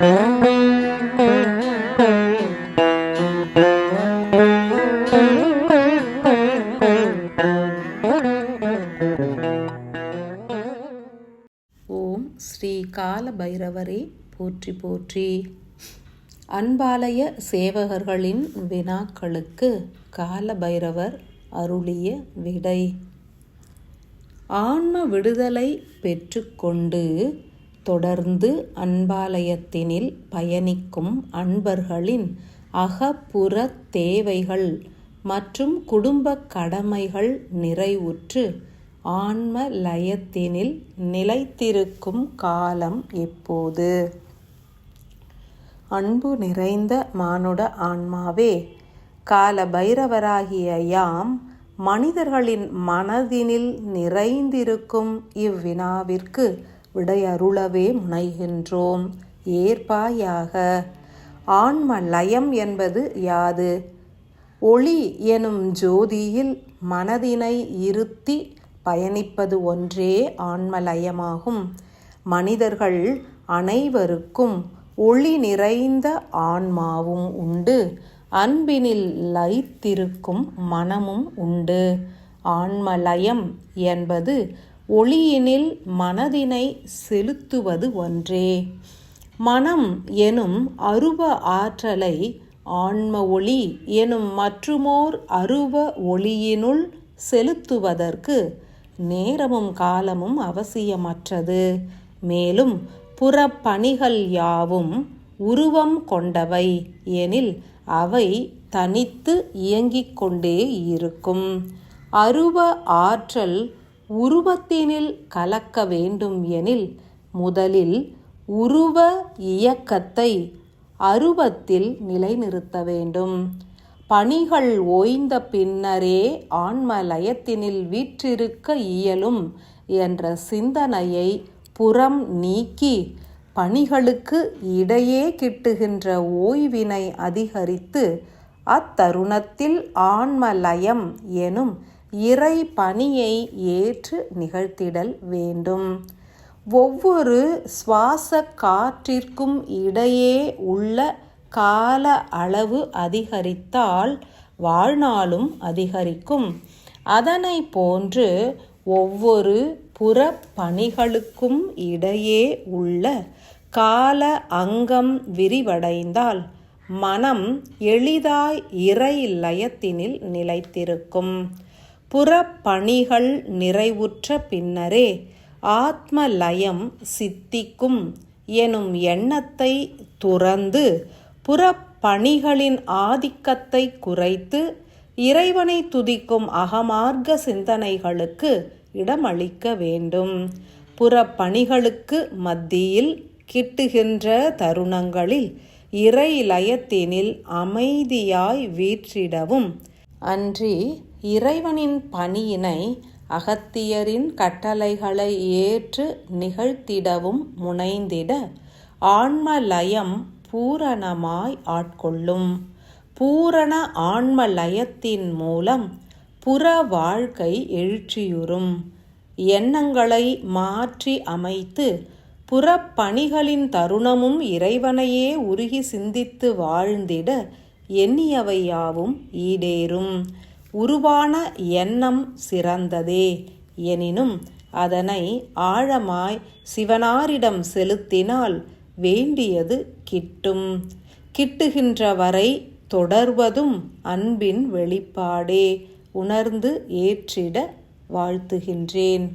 ஓம் ஸ்ரீ கால பைரவரே போற்றி போற்றி. அன்பாலய சேவகர்களின் வினாக்களுக்கு கால பைரவர் அருளிய விடை. ஆன்ம விடுதலை பெற்றுக்கொண்டு தொடர்ந்து அன்பாலயத்தினில் பயணிக்கும் அன்பர்களின் அகப்புற தேவைகள் மற்றும் குடும்ப கடமைகள் நிறைவுற்று ஆன்ம லயத்தினில் நிலைத்திருக்கும் காலம் எப்போது? அன்பு நிறைந்த மானுட ஆன்மாவே கால பைரவராகிய யாம் மனிதர்களின் மனதினில் நிறைந்திருக்கும் இவ்வினாவிற்கு விடையருளவே முனைகின்றோம். ஏற்பாயாக ஆன்ம லயம் என்பது யாது? ஒளி எனும் ஜோதியில் மனதினை இருத்தி பயணிப்பது ஒன்றே ஆன்மலயமாகும் மனிதர்கள் அனைவருக்கும் ஒளி நிறைந்த ஆன்மாவும் உண்டு. அன்பினில் லயித்திருக்கும் மனமும் உண்டு. ஆன்மலயம் என்பது ஒளியினில் மனதினை செலுத்துவது ஒன்றே. மனம் எனும் அருவ ஆற்றலை ஆன்ம ஒளி எனும் மற்றுமோர் அருவ ஒளியினுள் செலுத்துவதற்கு நேரமும் காலமும் அவசியமற்றது. மேலும் புறப்பணிகள் யாவும் உருவம் கொண்டவை எனில் அவை தனித்து இயங்கிக் கொண்டே இருக்கும். அருவ ஆற்றல் உருவத்தினில் கலக்க வேண்டும் எனில் முதலில் உருவ இயக்கத்தை அருவத்தில் நிலைநிறுத்த வேண்டும். பணிகள் ஓய்ந்த பின்னரே ஆன்ம லயத்தினில் வீற்றிருக்க இயலும் என்ற சிந்தனையை புறம் நீக்கி பணிகளுக்கு இடையே கிட்டுகின்ற ஓய்வினை அதிகரித்து அத்தருணத்தில் ஆன்மலயம் எனும் இறை பணியை ஏற்று நிகழ்த்திடல் வேண்டும். ஒவ்வொரு சுவாச காற்றிற்கும் இடையே உள்ள கால அளவு அதிகரித்தால் வாழ்நாளும் அதிகரிக்கும். அதனை போன்று ஒவ்வொரு புற பணிகளுக்கும் இடையே உள்ள கால அங்கம் விரிவடைந்தால் மனம் எளிதாய் இறை லயத்தினில் நிலைத்திருக்கும். புறப்பணிகள் நிறைவுற்ற பின்னரே ஆத்ம லயம் சித்திக்கும் எனும் எண்ணத்தை துறந்து புறப்பணிகளின் ஆதிக்கத்தை குறைத்து இறைவனை துதிக்கும் அகமார்க்க சிந்தனைகளுக்கு இடமளிக்க வேண்டும். புறப்பணிகளுக்கு மத்தியில் கிட்டுகின்ற தருணங்களில் இறை லயத்தினில் அமைதியாய் வீற்றிடவும். அன்றி இறைவனின் பணியினை அகத்தியரின் கட்டளைகளை ஏற்று நிகழ்த்திடவும் முனைந்திட ஆன்மலயம் பூரணமாய் ஆட்கொள்ளும். பூரண ஆன்மலயத்தின் மூலம் புற வாழ்க்கை எழுச்சியுறும். எண்ணங்களை மாற்றி அமைத்து புறப்பணிகளின் தருணமும் இறைவனையே உருகி சிந்தித்து வாழ்ந்திட எண்ணியவையாவும் ஈடேறும். உருவான எண்ணம் சிறந்ததே. எனினும் அதனை ஆழமாய் சிவனாரிடம் செலுத்தினால் வேண்டியது கிட்டும். கிட்டுகின்ற வரை தொடர்வதும் அன்பின் வெளிப்பாடே. உணர்ந்து ஏற்றிட வாழ்த்துகின்றேன்.